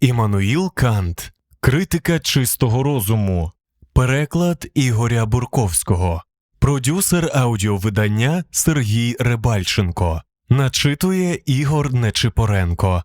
Іммануїл Кант Критика чистого розуму. Переклад Ігоря Бурковського. Продюсер аудіовидання Сергій Рибальченко. Начитує Ігор Нечипоренко.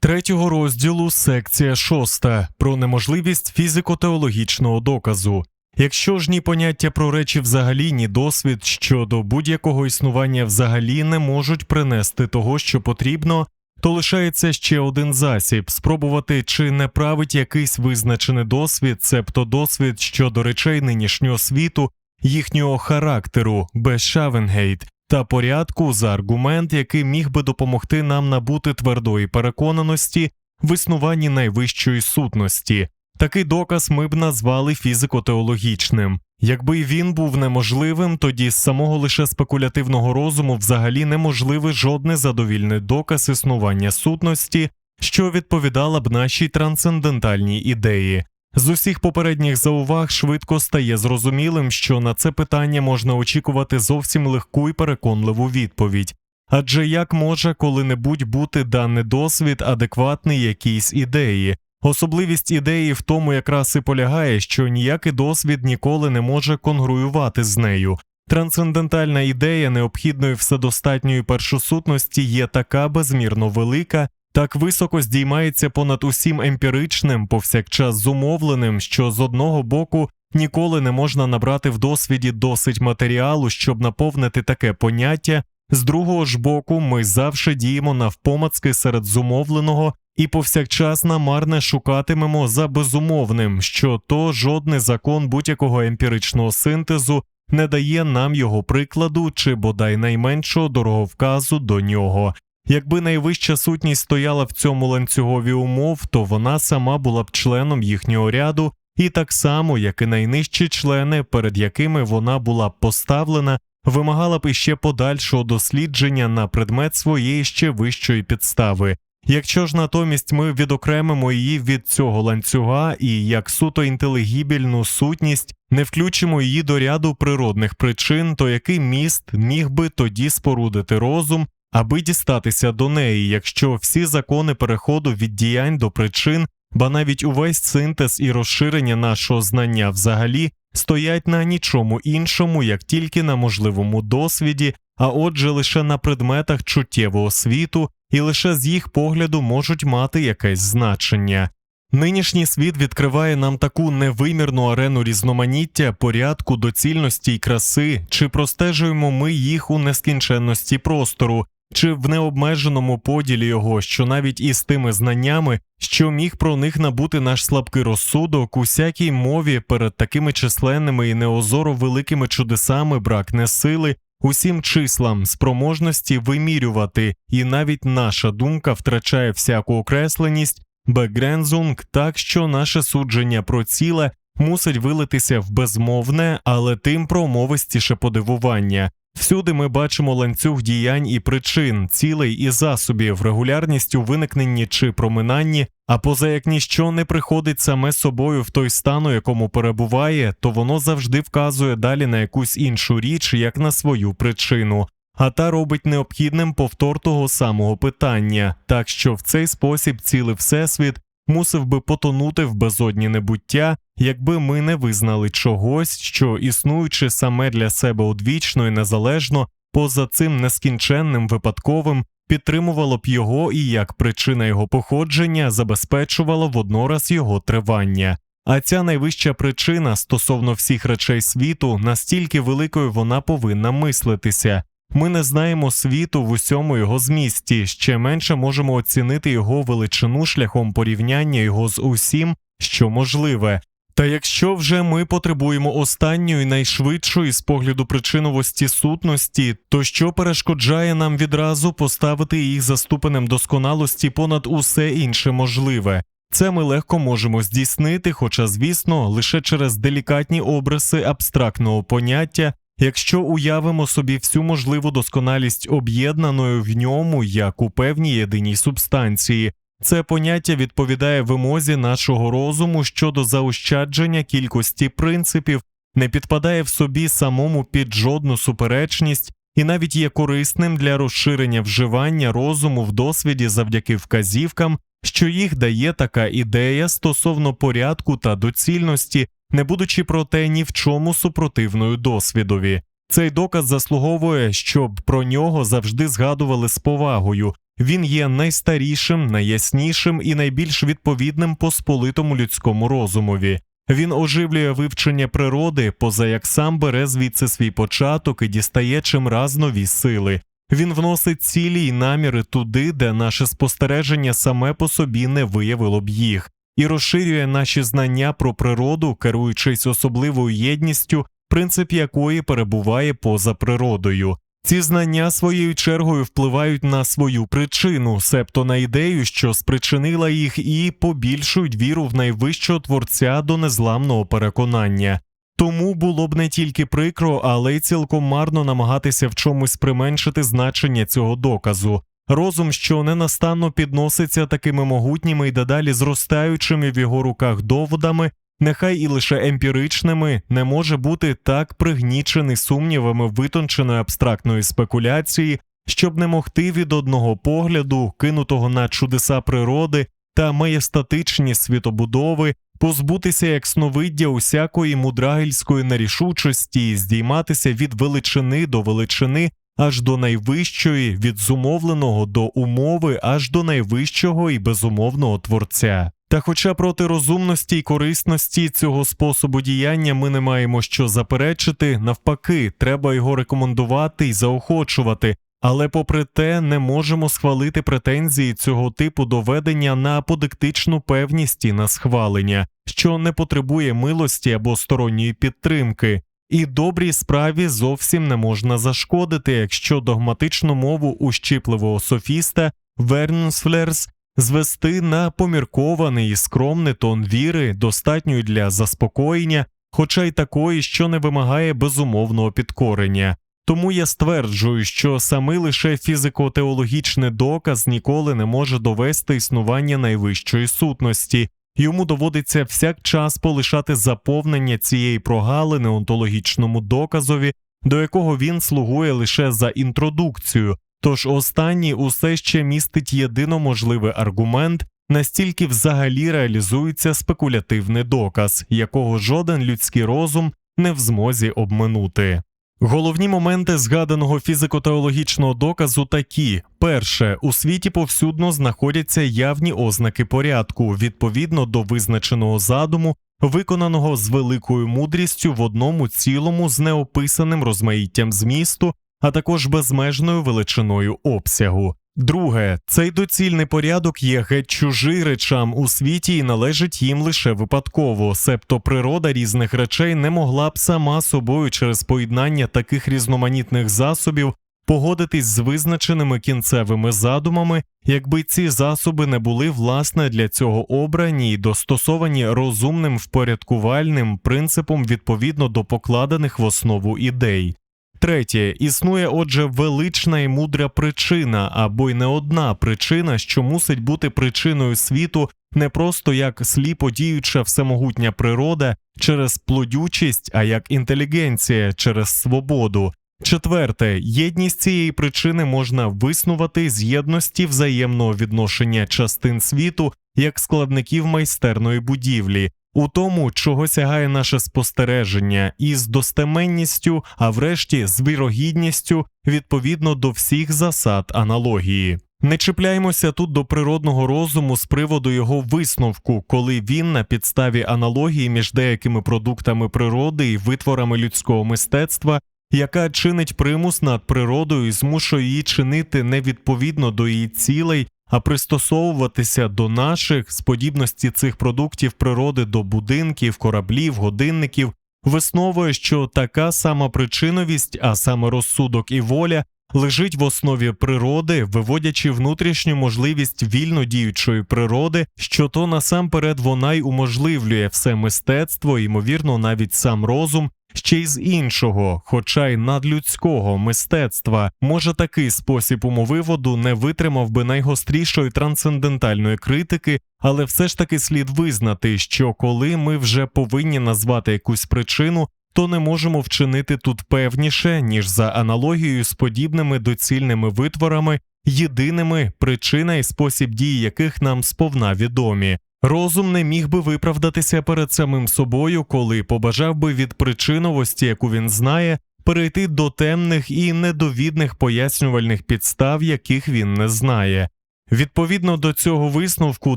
Третього розділу секція шоста про неможливість фізико-теологічного доказу. Якщо ж ні поняття про речі взагалі, ні досвід щодо будь-якого існування взагалі не можуть принести того, що потрібно, то лишається ще один засіб спробувати, чи не править якийсь визначений досвід, цебто досвід щодо речей нинішнього світу, їхнього характеру, без Шавенгейт, та порядку за аргумент, який міг би допомогти нам набути твердої переконаності в існуванні найвищої сутності. Такий доказ ми б назвали фізико-теологічним. Якби він був неможливим, тоді з самого лише спекулятивного розуму взагалі неможливий жодний задовільний доказ існування сутності, що відповідала б нашій трансцендентальній ідеї. З усіх попередніх зауваг швидко стає зрозумілим, що на це питання можна очікувати зовсім легку і переконливу відповідь. Адже як може коли-небудь бути даний досвід адекватний якійсь ідеї? Особливість ідеї в тому якраз і полягає, що ніякий досвід ніколи не може конгруювати з нею. Трансцендентальна ідея необхідної вседостатньої першосутності є така безмірно велика, так високо здіймається понад усім емпіричним, повсякчас зумовленим, що з одного боку ніколи не можна набрати в досвіді досить матеріалу, щоб наповнити таке поняття. З другого ж боку, ми завжди діємо навпомацки серед зумовленого і повсякчас намарне шукатимемо за безумовним, що то жодний закон будь-якого емпіричного синтезу не дає нам його прикладу чи бодай найменшого дороговказу до нього. Якби найвища сутність стояла в цьому ланцюгові умов, то вона сама була б членом їхнього ряду, і так само, як і найнижчі члени, перед якими вона була б поставлена, вимагала б іще подальшого дослідження на предмет своєї ще вищої підстави. Якщо ж натомість ми відокремимо її від цього ланцюга і як суто інтелегібільну сутність не включимо її до ряду природних причин, то який міст міг би тоді спорудити розум, аби дістатися до неї, якщо всі закони переходу від діянь до причин, ба навіть увесь синтез і розширення нашого знання взагалі стоять на нічому іншому, як тільки на можливому досвіді, а отже лише на предметах чуттєвого світу, і лише з їх погляду можуть мати якесь значення. Нинішній світ відкриває нам таку невимірну арену різноманіття, порядку, доцільності й краси, чи простежуємо ми їх у нескінченності простору, чи в необмеженому поділі його, що навіть із тими знаннями, що міг про них набути наш слабкий розсудок, усякій мові перед такими численними і неозоро великими чудесами бракне сили, усім числам, спроможності вимірювати, і навіть наша думка втрачає всяку окресленість, бекгрензунг, так що наше судження про ціле мусить вилитися в безмовне, але тим промовистіше подивування. Всюди ми бачимо ланцюг діянь і причин, цілей і засобів, регулярність у виникненні чи проминанні, а поза як ніщо не приходить саме собою в той стан, у якому перебуває, то воно завжди вказує далі на якусь іншу річ, як на свою причину. А та робить необхідним повтор того самого питання, так що в цей спосіб цілий всесвіт мусив би потонути в безодні небуття, якби ми не визнали чогось, що, існуючи саме для себе одвічно і незалежно, поза цим нескінченним випадковим, підтримувало б його і як причина його походження забезпечувало воднораз його тривання. А ця найвища причина стосовно всіх речей світу, настільки великою вона повинна мислитися. Ми не знаємо світу в усьому його змісті, ще менше можемо оцінити його величину шляхом порівняння його з усім, що можливе. Та якщо вже ми потребуємо останньої найшвидшої з погляду причиновості сутності, то що перешкоджає нам відразу поставити їх за ступенем досконалості понад усе інше можливе? Це ми легко можемо здійснити, хоча, звісно, лише через делікатні обриси абстрактного поняття, якщо уявимо собі всю можливу досконалість об'єднаною в ньому як у певній єдиній субстанції. Це поняття відповідає вимозі нашого розуму щодо заощадження кількості принципів, не підпадає в собі самому під жодну суперечність і навіть є корисним для розширення вживання розуму в досвіді завдяки вказівкам, що їх дає така ідея стосовно порядку та доцільності, не будучи проте ні в чому супротивною досвідові. Цей доказ заслуговує, щоб про нього завжди згадували з повагою. Він є найстарішим, найяснішим і найбільш відповідним посполитому людському розумові. Він оживлює вивчення природи, поза як сам бере звідси свій початок і дістає чимраз нові сили. Він вносить цілі й наміри туди, де наше спостереження саме по собі не виявило б їх, і розширює наші знання про природу, керуючись особливою єдністю, принцип якої перебуває поза природою. Ці знання своєю чергою впливають на свою причину, себто на ідею, що спричинила їх, і побільшують віру в найвищого творця до незламного переконання. Тому було б не тільки прикро, але й цілком марно намагатися в чомусь применшити значення цього доказу. Розум, що ненастанно підноситься такими могутніми і дедалі зростаючими в його руках доводами, нехай і лише емпіричними, не може бути так пригнічений сумнівами витонченої абстрактної спекуляції, щоб не могти від одного погляду, кинутого на чудеса природи та маєстатичні світобудови, позбутися як сновиддя усякої мудрагельської нерішучості і здійматися від величини до величини аж до найвищої, від зумовленого до умови, аж до найвищого і безумовного творця. Та, хоча проти розумності й корисності цього способу діяння ми не маємо що заперечити, навпаки, треба його рекомендувати і заохочувати. Але, попри те, не можемо схвалити претензії цього типу доведення на аподектичну певність і на схвалення, що не потребує милості або сторонньої підтримки, і добрій справі зовсім не можна зашкодити, якщо догматичну мову ущіпливого софіста Вернсфлерс звести на поміркований і скромний тон віри, достатньою для заспокоєння, хоча й такої, що не вимагає безумовного підкорення. Тому я стверджую, що саме лише фізико-теологічний доказ ніколи не може довести існування найвищої сутності, йому доводиться всякчас полишати заповнення цієї прогалини онтологічному доказові, до якого він слугує лише за інтродукцію, тож останній усе ще містить єдино можливий аргумент, настільки взагалі реалізується спекулятивний доказ, якого жоден людський розум не в змозі обминути. Головні моменти згаданого фізико-теологічного доказу такі: перше, у світі повсюдно знаходяться явні ознаки порядку відповідно до визначеного задуму, виконаного з великою мудрістю в одному цілому з неописаним розмаїттям змісту, а також безмежною величиною обсягу. Друге, цей доцільний порядок є геть чужий речам у світі і належить їм лише випадково, себто природа різних речей не могла б сама собою через поєднання таких різноманітних засобів погодитись з визначеними кінцевими задумами, якби ці засоби не були власне для цього обрані і достосовані розумним впорядкувальним принципом відповідно до покладених в основу ідей. Третє, існує, отже, велична і мудра причина, або й не одна причина, що мусить бути причиною світу не просто як сліпо діюча всемогутня природа через плодючість, а як інтелігенція через свободу. Четверте, єдність цієї причини можна виснувати з єдності взаємного відношення частин світу як складників майстерної будівлі, у тому, чого сягає наше спостереження, і з достеменністю, а врешті з вірогідністю відповідно до всіх засад аналогії. Не чіпляємося тут до природного розуму з приводу його висновку, коли він на підставі аналогії між деякими продуктами природи і витворами людського мистецтва, яка чинить примус над природою і змушує її чинити невідповідно до її цілей, а пристосовуватися до наших з подібності цих продуктів природи до будинків, кораблів, годинників, висновує, що така сама причиновість, а саме розсудок і воля, лежить в основі природи, виводячи внутрішню можливість вільно діючої природи, що то насамперед вона й уможливлює все мистецтво, ймовірно, навіть сам розум, ще й з іншого, хоча й надлюдського мистецтва, може такий спосіб умовиводу не витримав би найгострішої трансцендентальної критики, але все ж таки слід визнати, що коли ми вже повинні назвати якусь причину. То не можемо вчинити тут певніше, ніж за аналогією з подібними доцільними витворами, єдиними, причина і спосіб дії яких нам сповна відомі. Розум не міг би виправдатися перед самим собою, коли побажав би від причиновості, яку він знає, перейти до темних і недовідних пояснювальних підстав, яких він не знає. Відповідно до цього висновку,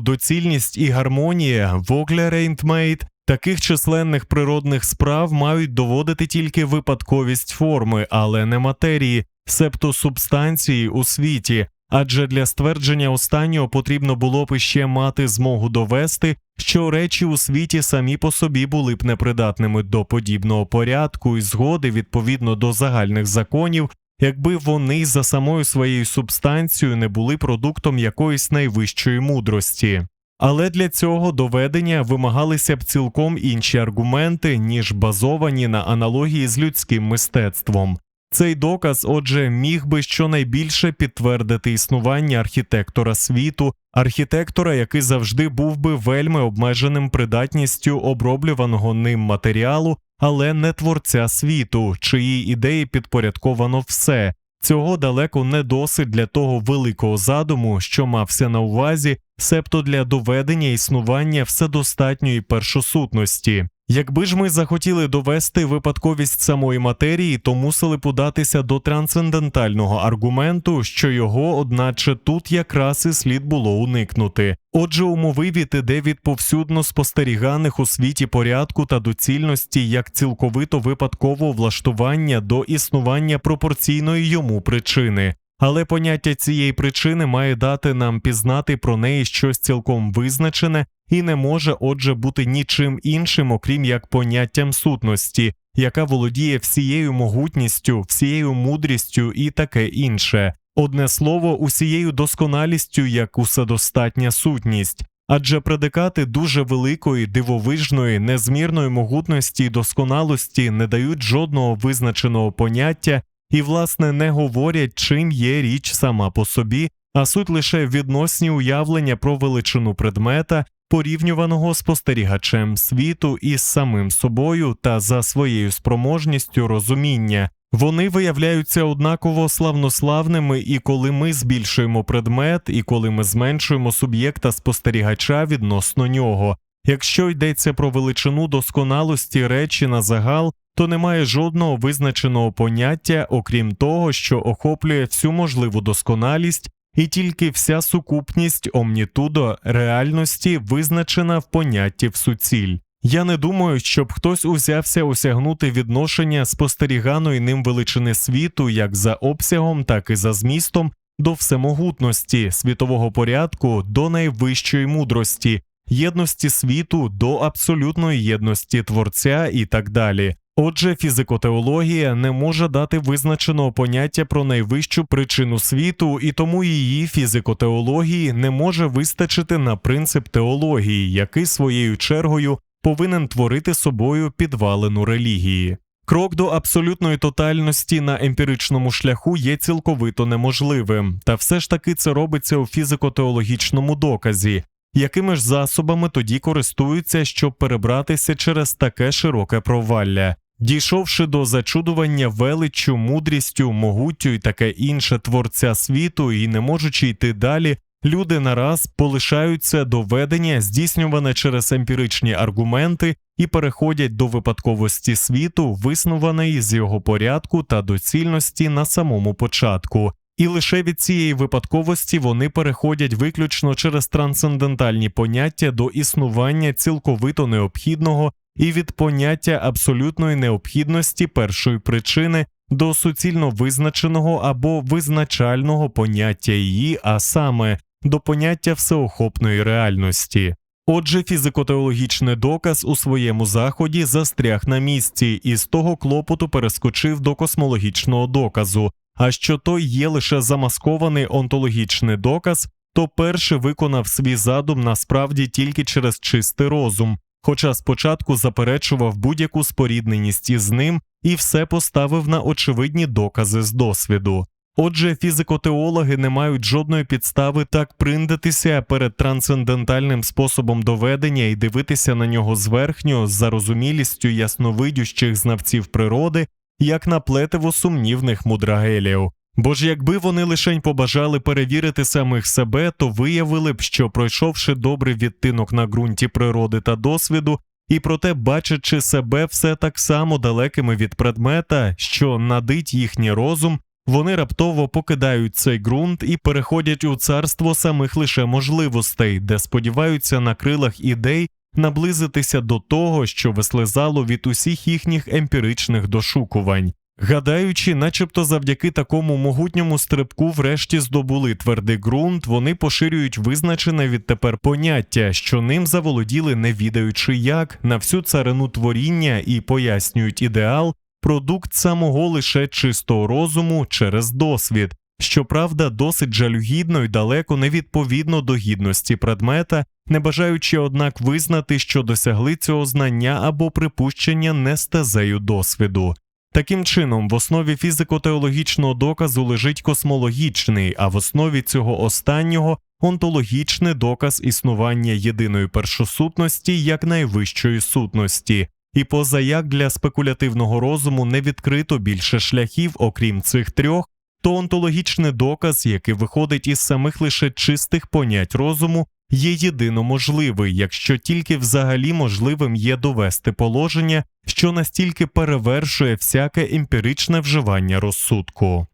доцільність і гармонія Воглер-Рейнтмейт таких численних природних справ мають доводити тільки випадковість форми, але не матерії, себто субстанції у світі, адже для ствердження останнього потрібно було б іще мати змогу довести, що речі у світі самі по собі були б непридатними до подібного порядку і згоди відповідно до загальних законів, якби вони за самою своєю субстанцією не були продуктом якоїсь найвищої мудрості. Але для цього доведення вимагалися б цілком інші аргументи, ніж базовані на аналогії з людським мистецтвом. Цей доказ, отже, міг би щонайбільше підтвердити існування архітектора світу, архітектора, який завжди був би вельми обмеженим придатністю оброблюваного ним матеріалу, але не творця світу, чиї ідеї підпорядковано все. Цього далеко не досить для того великого задуму, що мався на увазі, себто для доведення існування вседостатньої першосутності. Якби ж ми захотіли довести випадковість самої матерії, то мусили б удатися до трансцендентального аргументу, що його, одначе, тут якраз і слід було уникнути. Отже, умовивід іде від повсюдно спостеріганих у світі порядку та доцільності як цілковито випадкового влаштування до існування пропорційної йому причини. Але поняття цієї причини має дати нам пізнати про неї щось цілком визначене і не може, отже, бути нічим іншим, окрім як поняттям сутності, яка володіє всією могутністю, всією мудрістю і таке інше. Одне слово, усією досконалістю як уседостатня сутність. Адже предикати дуже великої, дивовижної, незмірної могутності і досконалості не дають жодного визначеного поняття і, власне, не говорять, чим є річ сама по собі, а суть лише відносні уявлення про величину предмета, порівнюваного спостерігачем світу із самим собою та за своєю спроможністю розуміння. Вони виявляються однаково славнославними, і коли ми збільшуємо предмет, і коли ми зменшуємо суб'єкта спостерігача відносно нього. Якщо йдеться про величину досконалості речі на загал, то немає жодного визначеного поняття, окрім того, що охоплює всю можливу досконалість, і тільки вся сукупність омнітудо реальності визначена в понятті в суціль. Я не думаю, щоб хтось узявся осягнути відношення спостеріганої ним величини світу як за обсягом, так і за змістом до всемогутності світового порядку до найвищої мудрості, єдності світу до абсолютної єдності творця і так далі. Отже, фізикотеологія не може дати визначеного поняття про найвищу причину світу, і тому її фізикотеології не може вистачити на принцип теології, який своєю чергою повинен творити собою підвалену релігії. Крок до абсолютної тотальності на емпіричному шляху є цілковито неможливим, та все ж таки це робиться у фізико-теологічному доказі, якими ж засобами тоді користуються, щоб перебратися через таке широке провалля. Дійшовши до зачудування величчю, мудрістю, могуттю і таке інше творця світу, і не можучи йти далі, люди нараз полишаються до ведення, здійснюване через емпіричні аргументи, і переходять до випадковості світу, виснуваної з його порядку та доцільності на самому початку. І лише від цієї випадковості вони переходять виключно через трансцендентальні поняття до існування цілковито необхідного і від поняття абсолютної необхідності першої причини до суцільно визначеного або визначального поняття її, а саме до поняття всеохопної реальності. Отже, фізико-теологічний доказ у своєму заході застряг на місці і з того клопоту перескочив до космологічного доказу. А що той є лише замаскований онтологічний доказ, то перший виконав свій задум насправді тільки через чистий розум, хоча спочатку заперечував будь-яку спорідненість із ним і все поставив на очевидні докази з досвіду. Отже, фізико-теологи не мають жодної підстави так приндатися перед трансцендентальним способом доведення і дивитися на нього зверхньо з зарозумілістю ясновидющих знавців природи, як на плетиво сумнівних мудрагелів. Бо ж якби вони лишень побажали перевірити самих себе, то виявили б, що пройшовши добрий відтинок на ґрунті природи та досвіду, і проте бачачи себе все так само далекими від предмета, що надить їхній розум, вони раптово покидають цей ґрунт і переходять у царство самих лише можливостей, де сподіваються на крилах ідей наблизитися до того, що вислизало від усіх їхніх емпіричних дошукувань. Гадаючи, начебто завдяки такому могутньому стрибку врешті здобули твердий ґрунт, вони поширюють визначене відтепер поняття, що ним заволоділи, не відаючи як, на всю царину творіння і пояснюють ідеал, продукт самого лише чистого розуму через досвід, щоправда, досить жалюгідно й далеко невідповідно до гідності предмета, не бажаючи, однак, визнати, що досягли цього знання або припущення не стезею досвіду. Таким чином, в основі фізико-теологічного доказу лежить космологічний, а в основі цього останнього онтологічний доказ існування єдиної першосутності як найвищої сутності. І поза як для спекулятивного розуму не відкрито більше шляхів, окрім цих трьох, то онтологічний доказ, який виходить із самих лише чистих понять розуму, є єдино можливий, якщо тільки взагалі можливим є довести положення, що настільки перевершує всяке емпіричне вживання розсудку.